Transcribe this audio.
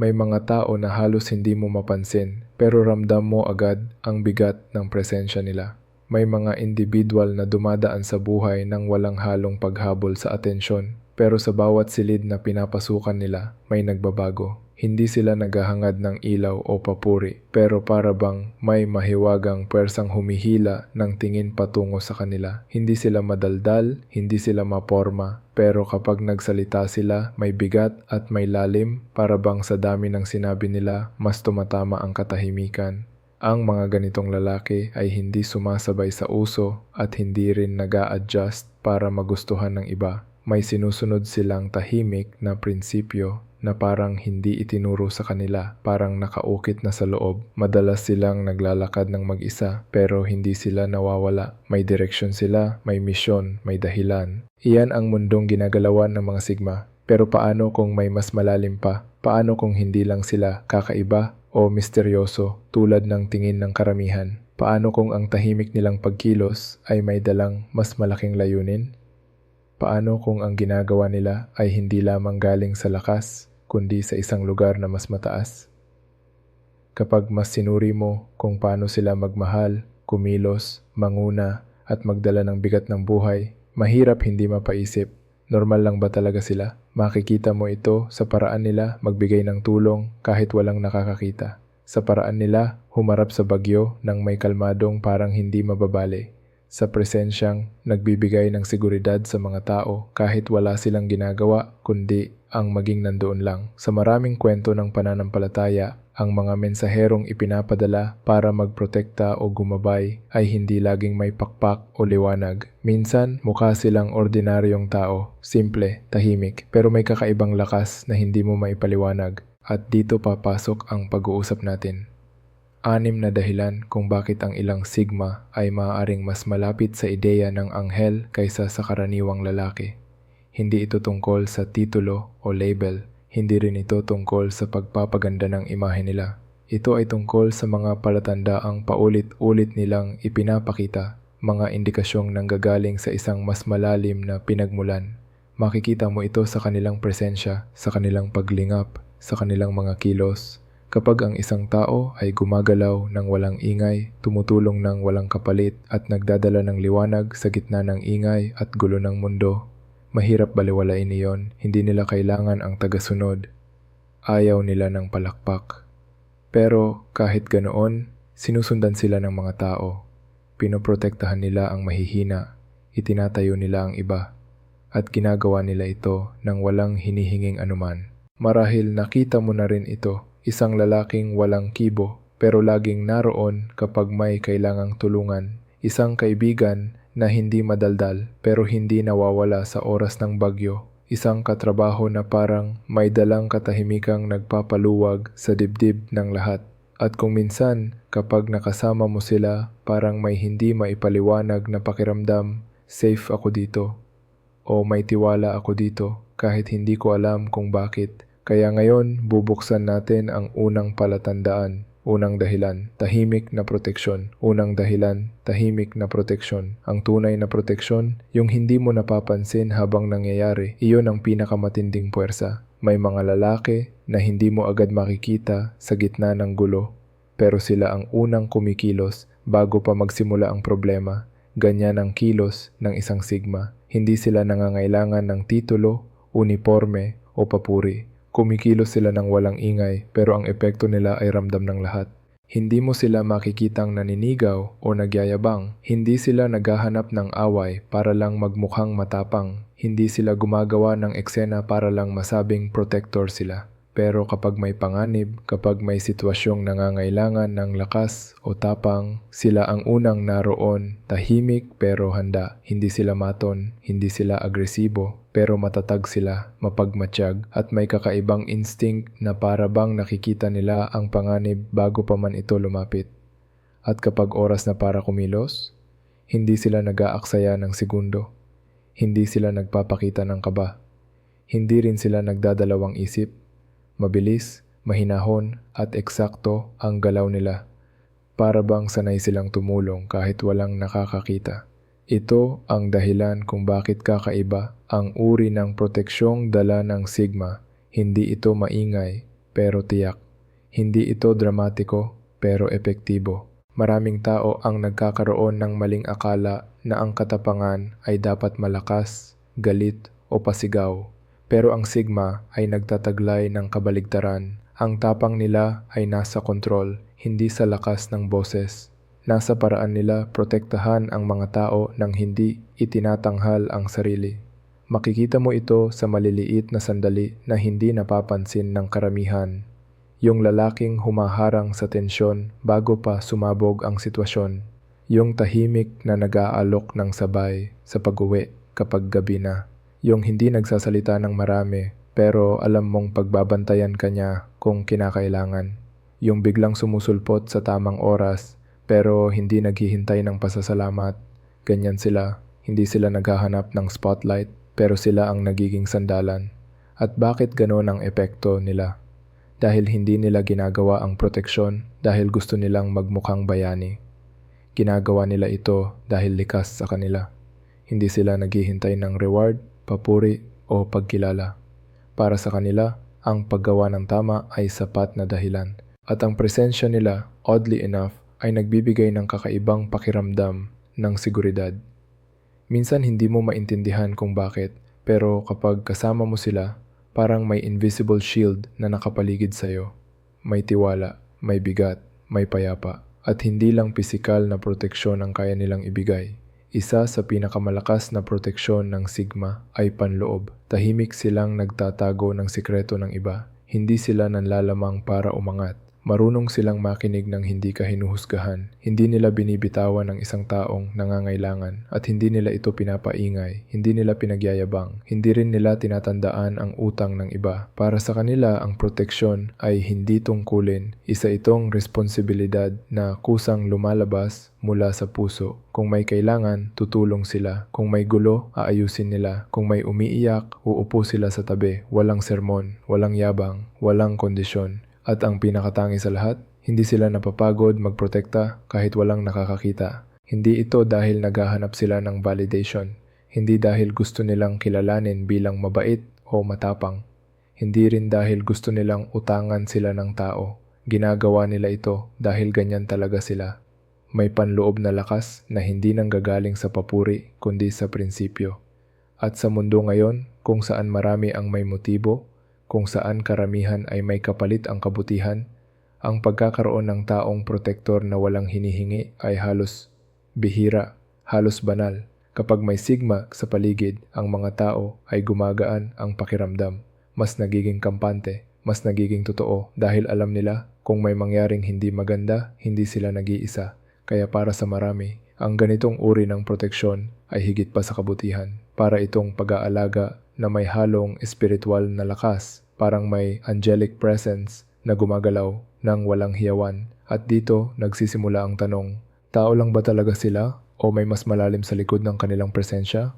May mga tao na halos hindi mo mapansin pero ramdam mo agad ang bigat ng presensya nila. May mga individual na dumadaan sa buhay nang walang halong paghabol sa atensyon pero sa bawat silid na pinapasukan nila may nagbabago. Hindi sila naghahangad ng ilaw o papuri pero para bang may mahiwagang pwersang humihila ng tingin patungo sa kanila. Hindi sila madaldal, hindi sila maporma pero kapag nagsalita sila may bigat at may lalim para bang sa dami ng sinabi nila mas tumatama ang katahimikan. Ang mga ganitong lalaki ay hindi sumasabay sa uso at hindi rin nag adjust para magustuhan ng iba. May sinusunod silang tahimik na prinsipyo na parang hindi itinuro sa kanila, parang nakaukit na sa loob. Madalas silang naglalakad ng mag-isa pero hindi sila nawawala. May direksyon sila, may misyon, may dahilan. Iyan ang mundong ginagalawan ng mga sigma. Pero paano kung may mas malalim pa? Paano kung hindi lang sila kakaiba o misteryoso tulad ng tingin ng karamihan? Paano kung ang tahimik nilang pagkilos ay may dalang mas malaking layunin? Paano kung ang ginagawa nila ay hindi lamang galing sa lakas, kundi sa isang lugar na mas mataas? Kapag mas sinuri mo kung paano sila magmahal, kumilos, manguna, at magdala ng bigat ng buhay, mahirap hindi mapaisip, normal lang ba talaga sila? Makikita mo ito sa paraan nila magbigay ng tulong kahit walang nakakakita. Sa paraan nila humarap sa bagyo ng may kalmadong parang hindi mababali sa presensyang nagbibigay ng seguridad sa mga tao kahit wala silang ginagawa kundi ang maging nandoon lang. Sa maraming kwento ng pananampalataya, ang mga mensaherong ipinapadala para magprotekta o gumabay ay hindi laging may pakpak o liwanag. Minsan, mukha silang ordinaryong tao, simple, tahimik, pero may kakaibang lakas na hindi mo maipaliwanag. At dito papasok ang pag-uusap natin. Anim na dahilan kung bakit ang ilang sigma ay maaaring mas malapit sa ideya ng anghel kaysa sa karaniwang lalaki. Hindi ito tungkol sa titulo o label, hindi rin ito tungkol sa pagpapaganda ng imahe nila. Ito ay tungkol sa mga palatandaang paulit-ulit nilang ipinapakita, mga indikasyong nanggagaling sa isang mas malalim na pinagmulan. Makikita mo ito sa kanilang presensya, sa kanilang paglingap, sa kanilang mga kilos, Kapag ang isang tao ay gumagalaw ng walang ingay, tumutulong ng walang kapalit at nagdadala ng liwanag sa gitna ng ingay at gulo ng mundo, mahirap baliwalain iyon, hindi nila kailangan ang tagasunod. Ayaw nila ng palakpak. Pero kahit ganoon, sinusundan sila ng mga tao. Pinoprotektahan nila ang mahihina, itinatayo nila ang iba, at ginagawa nila ito nang walang hinihinging anuman. Marahil nakita mo na rin ito Isang lalaking walang kibo pero laging naroon kapag may kailangang tulungan. Isang kaibigan na hindi madaldal pero hindi nawawala sa oras ng bagyo. Isang katrabaho na parang may dalang katahimikang nagpapaluwag sa dibdib ng lahat. At kung minsan, kapag nakasama mo sila, parang may hindi maipaliwanag na pakiramdam, safe ako dito. O may tiwala ako dito kahit hindi ko alam kung bakit. Kaya ngayon, bubuksan natin ang unang palatandaan, unang dahilan, tahimik na proteksyon. Unang dahilan, tahimik na proteksyon. Ang tunay na proteksyon, yung hindi mo napapansin habang nangyayari, iyon ang pinakamatinding puwersa. May mga lalaki na hindi mo agad makikita sa gitna ng gulo, pero sila ang unang kumikilos bago pa magsimula ang problema. Ganyan ang kilos ng isang sigma. Hindi sila nangangailangan ng titulo, uniforme o papuri. Kumikilos sila ng walang ingay pero ang epekto nila ay ramdam ng lahat. Hindi mo sila makikitang naninigaw o nagyayabang. Hindi sila naghahanap ng away para lang magmukhang matapang. Hindi sila gumagawa ng eksena para lang masabing protector sila. Pero kapag may panganib, kapag may sitwasyong nangangailangan ng lakas o tapang, sila ang unang naroon, tahimik pero handa. Hindi sila maton, hindi sila agresibo, pero matatag sila, mapagmatsyag, at may kakaibang instinct na para bang nakikita nila ang panganib bago pa man ito lumapit. At kapag oras na para kumilos, hindi sila nag-aaksaya ng segundo. Hindi sila nagpapakita ng kaba. Hindi rin sila nagdadalawang isip Mabilis, mahinahon at eksakto ang galaw nila. Para bang sanay silang tumulong kahit walang nakakakita. Ito ang dahilan kung bakit kakaiba ang uri ng proteksyong dala ng Sigma. Hindi ito maingay, pero tiyak. Hindi ito dramatiko pero epektibo. Maraming tao ang nagkakaroon ng maling akala na ang katapangan ay dapat malakas, galit o pasigaw. Pero ang sigma ay nagtataglay ng kabaligtaran. Ang tapang nila ay nasa kontrol, hindi sa lakas ng boses. Nasa paraan nila protektahan ang mga tao nang hindi itinatanghal ang sarili. Makikita mo ito sa maliliit na sandali na hindi napapansin ng karamihan. Yung lalaking humaharang sa tensyon bago pa sumabog ang sitwasyon. Yung tahimik na nag-aalok ng sabay sa pag-uwi kapag gabi na. Yung hindi nagsasalita ng marami pero alam mong pagbabantayan ka niya kung kinakailangan. Yung biglang sumusulpot sa tamang oras pero hindi naghihintay ng pasasalamat. Ganyan sila. Hindi sila naghahanap ng spotlight pero sila ang nagiging sandalan. At bakit gano'n ang epekto nila? Dahil hindi nila ginagawa ang proteksyon dahil gusto nilang magmukhang bayani. Ginagawa nila ito dahil likas sa kanila. Hindi sila naghihintay ng reward, papuri o pagkilala. Para sa kanila, ang paggawa ng tama ay sapat na dahilan. At ang presensya nila, oddly enough, ay nagbibigay ng kakaibang pakiramdam ng seguridad. Minsan hindi mo maintindihan kung bakit, pero kapag kasama mo sila, parang may invisible shield na nakapaligid sa'yo. May tiwala, may bigat, may payapa, at hindi lang pisikal na proteksyon ang kaya nilang ibigay. Isa sa pinakamalakas na proteksyon ng Sigma ay panloob. Tahimik silang nagtatago ng sikreto ng iba. Hindi sila nanlalamang para umangat. Marunong silang makinig ng hindi ka hinuhusgahan. Hindi nila binibitawan ng isang taong nangangailangan at hindi nila ito pinapaingay. Hindi nila pinagyayabang. Hindi rin nila tinatandaan ang utang ng iba. Para sa kanila, ang proteksyon ay hindi tungkulin. Isa itong responsibilidad na kusang lumalabas mula sa puso. Kung may kailangan, tutulong sila. Kung may gulo, aayusin nila. Kung may umiiyak, uupo sila sa tabi. Walang sermon, walang yabang, walang kondisyon. At ang pinakatangi sa lahat, hindi sila napapagod magprotekta kahit walang nakakakita. Hindi ito dahil naghahanap sila ng validation. Hindi dahil gusto nilang kilalanin bilang mabait o matapang. Hindi rin dahil gusto nilang utangan sila ng tao. Ginagawa nila ito dahil ganyan talaga sila. May panloob na lakas na hindi nanggagaling sa papuri kundi sa prinsipyo. At sa mundo ngayon, kung saan marami ang may motibo, kung saan karamihan ay may kapalit ang kabutihan, ang pagkakaroon ng taong protektor na walang hinihingi ay halos bihira, halos banal. Kapag may sigma sa paligid, ang mga tao ay gumagaan ang pakiramdam. Mas nagiging kampante, mas nagiging totoo dahil alam nila kung may mangyaring hindi maganda, hindi sila nag-iisa. Kaya para sa marami, ang ganitong uri ng proteksyon ay higit pa sa kabutihan. Para itong pag-aalaga na may halong espiritual na lakas, parang may angelic presence na gumagalaw ng walang hiyawan. At dito nagsisimula ang tanong, tao lang ba talaga sila o may mas malalim sa likod ng kanilang presensya?